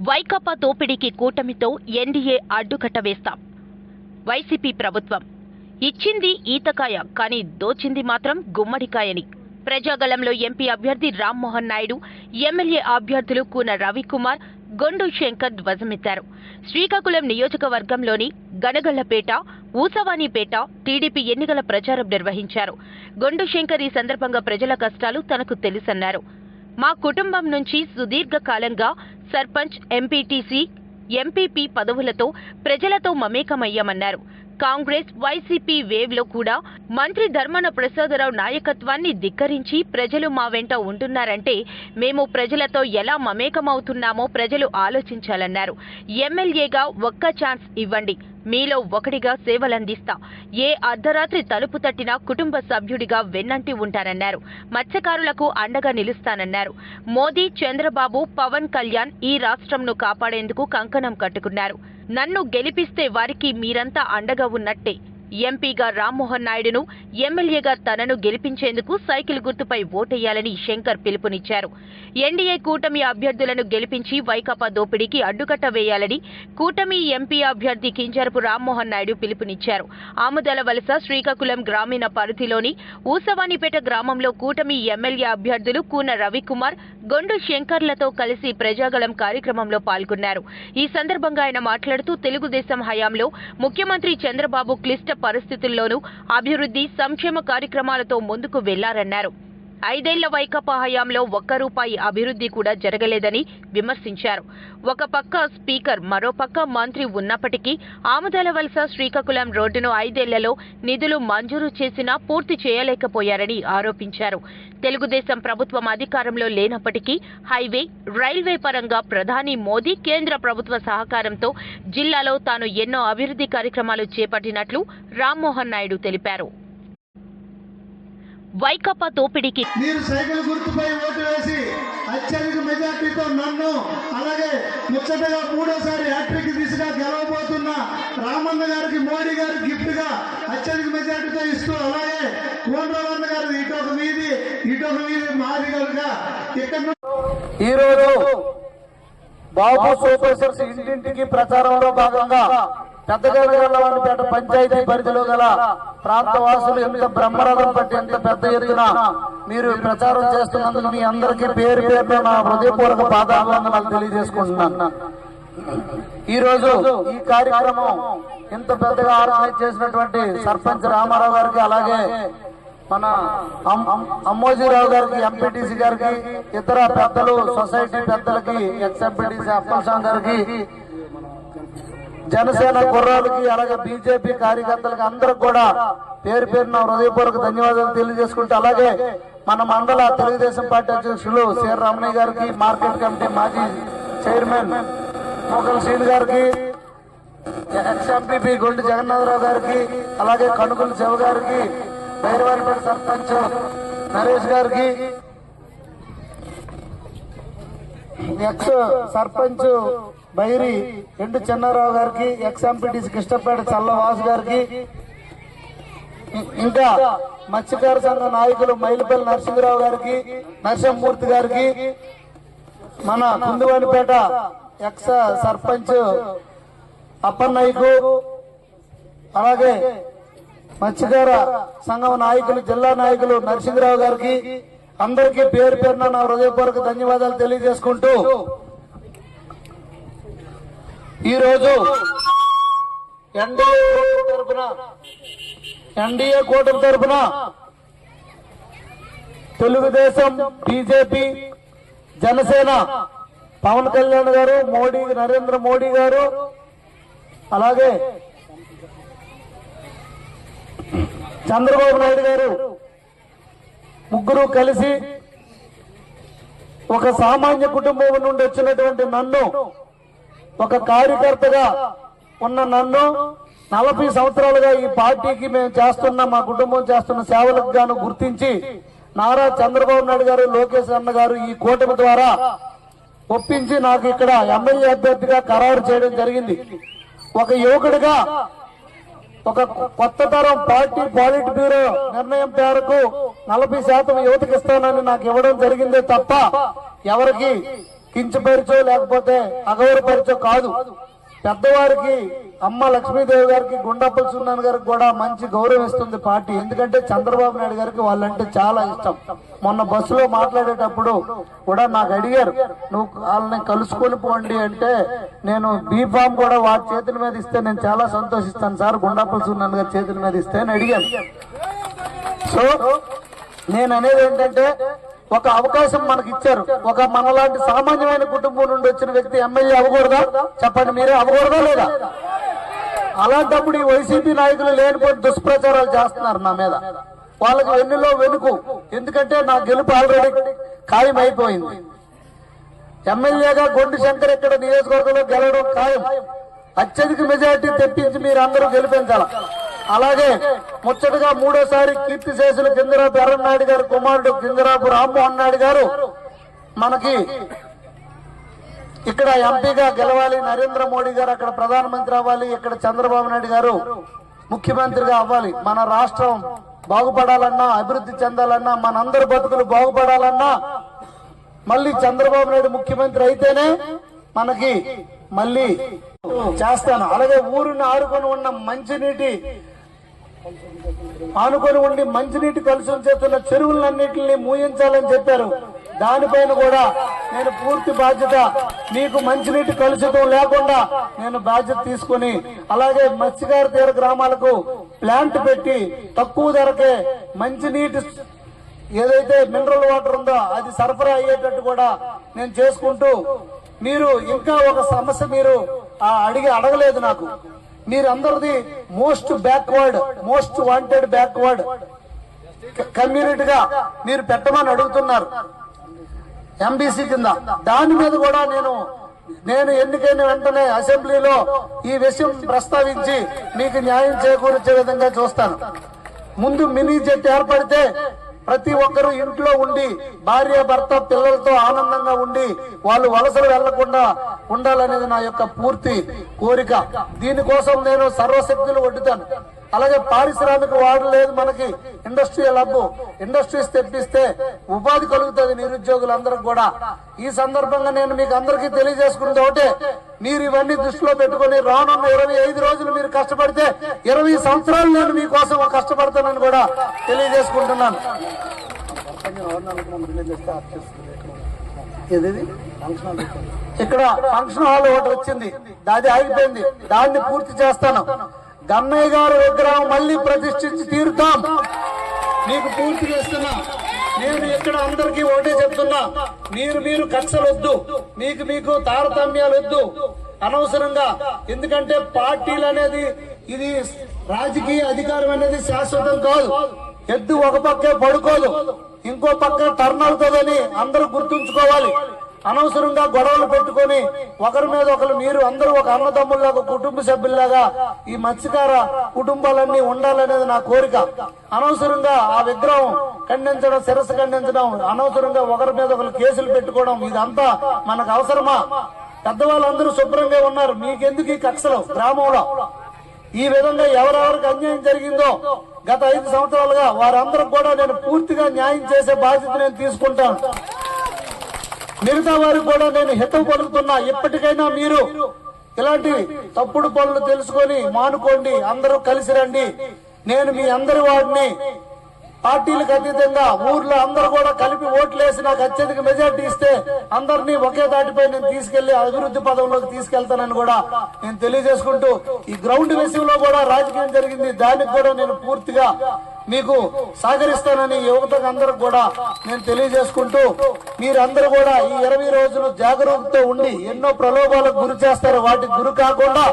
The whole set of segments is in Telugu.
వైకాపా దోపిడీకి కూటమితో ఎన్డీఏ అడ్డుకట్ట వేస్తాం. వైసీపీ ప్రభుత్వం. ఇచ్చింది ఈతకాయ కానీ దోచింది మాత్రం గుమ్మడికాయని. ప్రజాగళంలో ఎంపీ అభ్యర్థి రామ్మోహన్ నాయుడు ఎమ్మెల్యే అభ్యర్థులు కూన రవికుమార్ గొండు శంకర్ ధ్వజమెత్తారు. శ్రీకాకుళం నియోజకవర్గంలోని గనగళ్ళపేట ఊసవాణిపేట టీడీపీ ఎన్నికల ప్రచారం నిర్వహించారు. గొండు శంకర్ ఈ సందర్భంగా ప్రజల కష్టాలు తనకు తెలుసన్నారు. మా కుటుంబం నుంచి సుదీర్ఘ కాలంగా సర్పంచ్ ఎంపీటీసీ ఎంపీపీ పదవులతో ప్రజలతో మమేకమయ్యామన్నారు. కాంగ్రెస్ వైసీపీ వేవ్లో కూడా మంత్రి ధర్మన ప్రసాదరావు నాయకత్వాన్ని ధిక్కరించి ప్రజలు మా వెంట ఉంటున్నారంటే మేము ప్రజలతో ఎలా మమేకమవుతున్నామో ప్రజలు ఆలోచించాలన్నారు. ఎమ్మెల్యేగా ఒక్క ఛాన్స్ ఇవ్వండి. మీలో ఒకటిగా సేవలందిస్తా. ఏ అర్ధరాత్రి తలుపు తట్టినా కుటుంబ సభ్యుడిగా వెన్నంటి ఉంటానన్నారు మత్స్యకారులకు అండగా నిలుస్తానన్నారు. మోదీ చంద్రబాబు పవన్ కళ్యాణ్ ఈ రాష్ట్రంను కాపాడేందుకు కంకణం కట్టుకున్నారు. నన్ను గెలిపిస్తే వారికి మీరంతా అండగా ఉన్నట్టే. ఎంపీగా రామ్మోహన్ నాయుడును ఎమ్మెల్యేగా తనను గెలిపించేందుకు సైకిల్ గుర్తుపై ఓటేయాలని శంకర్ పిలుపునిచ్చారు. ఎన్డీఏ కూటమి అభ్యర్థులను గెలిపించి వైకాపా దోపిడీకి అడ్డుకట్ట వేయాలని కూటమి ఎంపీ అభ్యర్థి కింజరపు రామ్మోహన్ నాయుడు పిలుపునిచ్చారు. ఆముదల వలస శ్రీకాకుళం గ్రామీణ పరిధిలోని ఊసవానిపేట గ్రామంలో కూటమి ఎమ్మెల్యే అభ్యర్థులు కూన రవికుమార్ గొండు శంకర్లతో కలిసి ప్రజాగళం కార్యక్రమంలో పాల్గొన్నారు. ఈ సందర్భంగా ఆయన మాట్లాడుతూ తెలుగుదేశం హయాంలో ముఖ్యమంత్రి చంద్రబాబు క్లిష్ట పరిస్థితుల్లోనూ అభివృద్ధి సంక్షేమ కార్యక్రమాలతో ముందుకు వెళ్ళారన్నారు. ఐదేళ్ళ వైకాపా హయాంలో ఒక్క రూపాయి అభివృద్ధి కూడా జరగలేదని విమర్శించారు. ఒక పక్క స్పీకర్ మరోపక్క మంత్రి ఉన్నప్పటికీ ఆముదాల వలస శ్రీకాకుళం రోడ్డును ఐదేళ్ళలో నిధులు మంజూరు చేసినా పూర్తి చేయలేకపోయారని ఆరోపించారు. తెలుగుదేశం ప్రభుత్వం అధికారంలో లేనప్పటికీ హైవే రైల్వే పరంగా ప్రధాని మోదీ కేంద్ర ప్రభుత్వ సహకారంతో జిల్లాలో తాను ఎన్నో అభివృద్ధి కార్యక్రమాలు చేపట్టినట్లు రామ్మోహన్ నాయుడు తెలిపారు. వైకాపా దోపిడీకి మీరు సైకిల్ గుర్తుపై ఓటు వేసి అత్యధిక మెజార్టీతో నన్ను అలాగే ముచ్చటగా మూడోసారి హ్యాట్రిక్ దిశగా గెలవబోతున్న రామన్న గారికి మోడీ గారి గిఫ్ట్గా అత్యధిక మెజార్టీతో ఇస్తూ అలాగే కోనరావన్న గారు ఇటు ఒక వీధి ఇటు ఒక వీధి మాది కనుక ఇక్కడ నుండి ఈ రోజు బాబు సూపర్సర్స్ ఇంటింటికి ప్రచారంలో భాగంగా పెద్దగల్లవారిపేట పంచాయతీ పరిధిలో గల ప్రాంత వాసులు ఎంత బ్రహ్మరథం పట్టి ఎంత పెద్ద ఎత్తున మీరు ప్రచారం చేస్తున్నందుకు మీ అందరికీ పేరు పేరున నా హృదయపూర్వక పాదాభివందనాలు తెలియజేసుకుంటున్నాను. ఈ రోజు ఈ కార్యక్రమం ఇంత పెద్దగా ఆర్గనైజ్ చేసినటువంటి సర్పంచ్ రామారావు గారికి అలాగే మన అమ్మోజీరావు గారికి ఎంపీటీసీ గారికి ఇతర పెద్దలు సొసైటీ పెద్దలకి ఎక్స్ ఎంపీటీసీ అప్పలస్వామి గారికి జనసేన కుర్రాలకి అలాగే బీజేపీ కార్యకర్తలకి అందరికి కూడా పేరు పేరున హృదయపూర్వక ధన్యవాదాలు తెలియజేసుకుంటూ అలాగే మన మండల తెలుగుదేశం పార్టీ అధ్యక్షులు సిఆర్ రమణయ్య గారికి మార్కెట్ కమిటీ మాజీ చైర్మన్ మొగల్ శ్రీని గారికి ఎక్స్ ఎంపీపీ గుండు జగన్నాథరావు గారికి అలాగే కనుగోలు శివ గారికి బైరవారిపేట సర్పంచ్ నరేష్ గారికి ఎక్స్ సర్పంచ్ బైరి ఎండు చెన్నారావు గారికి ఎక్స్ ఎంపీటీసీ కృష్ణపేట చల్లవాసు గారికి ఇంకా మత్స్యకార సంఘ నాయకులు మైలుపల్లి నరసింహరావు గారికి నరసింహమూర్తి గారికి మన కుందువానిపేట ఎక్స్ సర్పంచ్ అప్పన్నయ్యకు అలాగే మత్స్యకార సంఘం నాయకులు జిల్లా నాయకులు నరసింహరావు గారికి అందరికీ పేరు పేరున నా హృదయపూర్వక ధన్యవాదాలు తెలియజేసుకుంటూ ఈరోజు ఎన్డీఏ తరఫున తరపున ఎన్డీఏ కూటమి తరపున తెలుగుదేశం బీజేపీ జనసేన పవన్ కళ్యాణ్ గారు మోడీ నరేంద్ర మోడీ గారు అలాగే చంద్రబాబు నాయుడు గారు ముగ్గురు కలిసి ఒక సామాన్య కుటుంబం నుండి వచ్చినటువంటి నన్ను ఒక కార్యకర్తగా ఉన్న నన్ను నలభై సంవత్సరాలుగా ఈ పార్టీకి మేము చేస్తున్న మా కుటుంబం చేస్తున్న సేవలకు గాను గుర్తించి నారా చంద్రబాబు నాయుడు గారు లోకేష్ అన్న గారు ఈ కూటమి ద్వారా ఒప్పించి నాకు ఇక్కడ ఎమ్మెల్యే అభ్యర్థిగా ఖరారు చేయడం జరిగింది. ఒక యువకుడిగా ఒక కొత్త తరం పార్టీ పాలిట్ బ్యూరో నిర్ణయం మేరకు నలభై శాతం యువతకి ఇస్తానని నాకు ఇవ్వడం జరిగిందే తప్ప ఎవరికి కించపరిచో లేకపోతే అగౌరపరిచో కాదు. పెద్దవారికి అమ్మ లక్ష్మీదేవి గారికి గుండప్పల సున్నాన్ గారికి కూడా మంచి గౌరవం ఇస్తుంది పార్టీ. ఎందుకంటే చంద్రబాబు నాయుడు గారికి వాళ్ళంటే చాలా ఇష్టం. మొన్న బస్సులో మాట్లాడేటప్పుడు కూడా నాకు అడిగారు నువ్వు వాళ్ళని కలుసుకొని పోండి అంటే నేను బీఫామ్ కూడా వారి చేతుల మీద ఇస్తే నేను చాలా సంతోషిస్తాను సార్ గుండప్పల సున్నాన్ గారి చేతుల మీద ఇస్తే అని అడిగాను. సో నేను అనేది ఏంటంటే ఒక అవకాశం మనకి ఇచ్చారు ఒక మనలాంటి సామాన్యమైన కుటుంబం నుండి వచ్చిన వ్యక్తి ఎమ్మెల్యే అవ్వకూడదా? చెప్పండి మీరే అవ్వకూడదా లేదా? అలాంటప్పుడు ఈ వైసీపీ నాయకులు లేనిపోయిన దుష్ప్రచారాలు చేస్తున్నారు నా మీద. వాళ్ళకి వెన్నులో వెనుకు. ఎందుకంటే నా గెలుపు ఆల్రెడీ ఖాయం అయిపోయింది ఎమ్మెల్యేగా గొండు శంకర్ ఇక్కడ నియోజకవర్గంలో గెలవడం ఖాయం. అత్యధిక మెజార్టీ తెప్పించి మీరు అందరూ గెలిపించాలి? అలాగే ముచ్చటగా మూడోసారి కీర్తి శేషులు కిందరాపు ఎర్రన్నాయుడు గారు కుమారుడు కిందరాపు రామ్మోహన్ నాయుడు గారు మనకి ఇక్కడ ఎంపీగా గెలవాలి. నరేంద్ర మోడీ గారు అక్కడ ప్రధానమంత్రి అవ్వాలి. ఇక్కడ చంద్రబాబు నాయుడు గారు ముఖ్యమంత్రిగా అవ్వాలి. మన రాష్ట్రం బాగుపడాలన్నా అభివృద్ధి చెందాలన్నా మనందరి బతుకులు బాగుపడాలన్నా మళ్ళీ చంద్రబాబు నాయుడు ముఖ్యమంత్రి అయితేనే మనకి మళ్ళీ చేస్తాను. అలాగే ఊరిని ఆడుకొని ఉన్న మంచినీటి ఆనుకొని ఉండి మంచినీటి కలుషం చేస్తున్న చెరువులన్నింటినీ మూయించాలని చెప్పారు. దానిపైన కూడా నేను పూర్తి బాధ్యత మీకు మంచినీటి కలుషితం లేకుండా నేను బాధ్యత తీసుకొని అలాగే మత్స్యకార తీర గ్రామాలకు ప్లాంట్ పెట్టి తక్కువ ధరకే మంచినీటి ఏదైతే మినరల్ వాటర్ ఉందో అది సరఫరా అయ్యేటట్టు కూడా నేను చేసుకుంటూ మీరు ఇంకా ఒక సమస్య మీరు ఆ అడిగి అడగలేదు నాకు. మీరందరిది most backward most wanted backward కమ్యూనిటీగా మీరు పెట్టమని అడుగుతున్నారు. ఎంబీసీ కింద. దాని మీద కూడా నేను నేను ఎన్నికైన వెంటనే అసెంబ్లీలో ఈ విషయం ప్రస్తావించి మీకు న్యాయం చేకూర్చే విధంగా చూస్తాను. ముందు మినీ జెట్ ఏర్పడితే ప్రతి ఒక్కరూ ఇంట్లో ఉండి భార్య భర్త పిల్లలతో ఆనందంగా ఉండి వాళ్ళు వలసలు వెళ్ళకుండా ఉండాలనేది నా యొక్క పూర్తి కోరిక. దీనికోసం నేను సర్వశక్తులు వడ్డుతాను అలాగే పారిశ్రామిక వాడు లేదు మనకి. ఇండస్ట్రియల్ హబ్ ఇండస్ట్రీస్ తెప్పిస్తే ఉపాధి కలుగుతుంది నిరుద్యోగులందరికి కూడా. ఈ సందర్భంగా నేను మీకు అందరికీ తెలియజేసుకున్నది ఒకటే. మీరు ఇవన్నీ దృష్టిలో పెట్టుకొని రానున్న ఇరవై ఐదు రోజులు మీరు కష్టపడితే ఇరవై సంవత్సరాలు నేను మీకోసం కష్టపడతానని కూడా తెలియజేసుకుంటున్నాను. ఇక్కడ ఫంక్షన్ హాల్ ఒకటి వచ్చింది. అది ఆగిపోయింది. దాన్ని పూర్తి చేస్తాను. గమ్మయ్య గారి విగ్రహం మళ్ళీ ప్రతిష్ఠించి తీరుతాం. మీకు పూర్తి చేస్తున్నా. నేను ఇక్కడ అందరికీ ఒకటే చెప్తున్నా. మీరు మీరు కక్షలు వద్దు మీకు మీకు తారతమ్యాలు వద్దు అనవసరంగా. ఎందుకంటే పార్టీలు అనేది ఇది రాజకీయ అధికారం అనేది శాశ్వతం కాదు. ఎద్దు ఒక పక్కే పడుకోదు. ఇంకో పక్క టర్న్ అవుతుందని అందరూ గుర్తుంచుకోవాలి. అనవసరంగా గొడవలు పెట్టుకొని ఒకరి మీద ఒకరు మీరు అందరూ ఒక అన్నదమ్ముల్లాగా కుటుంబ సభ్యుల్లాగా ఈ మత్స్యకార కుటుంబాలన్నీ ఉండాలనేది నా కోరిక. అనవసరంగా ఆ విగ్రహం ఖండించడం శిరస్సు ఖండించడం అనవసరంగా ఒకరి మీద ఒకరు కేసులు పెట్టుకోవడం ఇదంతా మనకు అవసరమా? పెద్దవాళ్ళందరూ శుభ్రంగా ఉన్నారు. మీకెందుకు ఈ కక్షలు గ్రామంలో? ఈ విధంగా ఎవరెవరికి అన్యాయం జరిగిందో గత ఐదు సంవత్సరాలుగా వారందరికి కూడా నేను పూర్తిగా న్యాయం చేసే బాధ్యత నేను తీసుకుంటాను. మిగతా వారికి కూడా నేను హితం పలుకుతున్నా. ఇప్పటికైనా మీరు ఇలాంటి తప్పుడు పనులు తెలుసుకొని మానుకోండి. అందరూ కలిసి రండి. నేను మీ అందరి వాడిని. పార్టీలకు అతీతంగా ఊర్లో అందరూ కూడా కలిపి ఓట్లేసి నాకు అత్యధిక మెజార్టీ ఇస్తే అందరినీ ఒకే దాటిపై నేను తీసుకెళ్ళి అభివృద్ధి పదంలోకి తీసుకెళ్తానని కూడా నేను తెలియజేసుకుంటూ ఈ గ్రౌండ్ విషయంలో కూడా రాజకీయం జరిగింది. దానికి కూడా నేను పూర్తిగా మీకు సహకరిస్తానని యువతకు అందరూ కూడా నేను తెలియజేసుకుంటూ మీరందరూ కూడా ఈ ఇరవై రోజులు జాగరూకతో ఉండి ఎన్నో ప్రలోభాలకు గురి చేస్తారు. వాటికి గురి కాకుండా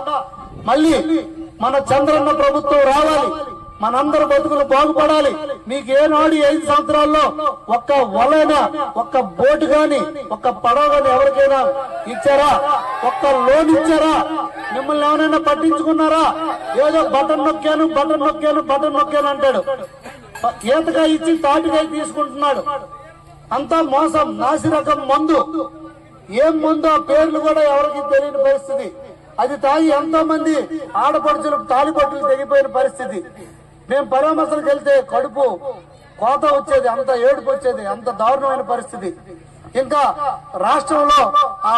మళ్ళీ మన చంద్రన్న ప్రభుత్వం రావాలి. మనందరి బతుకులు బాగుపడాలి. మీకు ఏనాడు ఐదు సంవత్సరాల్లో ఒక్క వలైనా ఒక్క బోటు గాని ఒక్క పడవ గాని ఎవరికైనా ఇచ్చారా? ఒక్క లోన్ ఇచ్చారా? మిమ్మల్ని ఎవరైనా పట్టించుకున్నారా? ఏదో బటన్ నొక్కాను బటన్ నొక్కాను బటన్ నొక్కాను అంటాడు. ఈతగా ఇచ్చి తాటిగా తీసుకుంటున్నాడు. అంతా మోసం నాసిరకం మందు. ఏం మందు ఆ పేర్లు కూడా ఎవరికి తెలియని పరిస్థితి. అది తాగి ఎంతో మంది ఆడపడుచులు తాలిపట్టులు తెగిపోయిన పరిస్థితి. మేము పరామర్శలకు వెళ్తే కడుపు కోత వచ్చేది అంత ఏడుపు వచ్చేది అంత దారుణమైన పరిస్థితి. ఇంకా రాష్ట్రంలో ఆ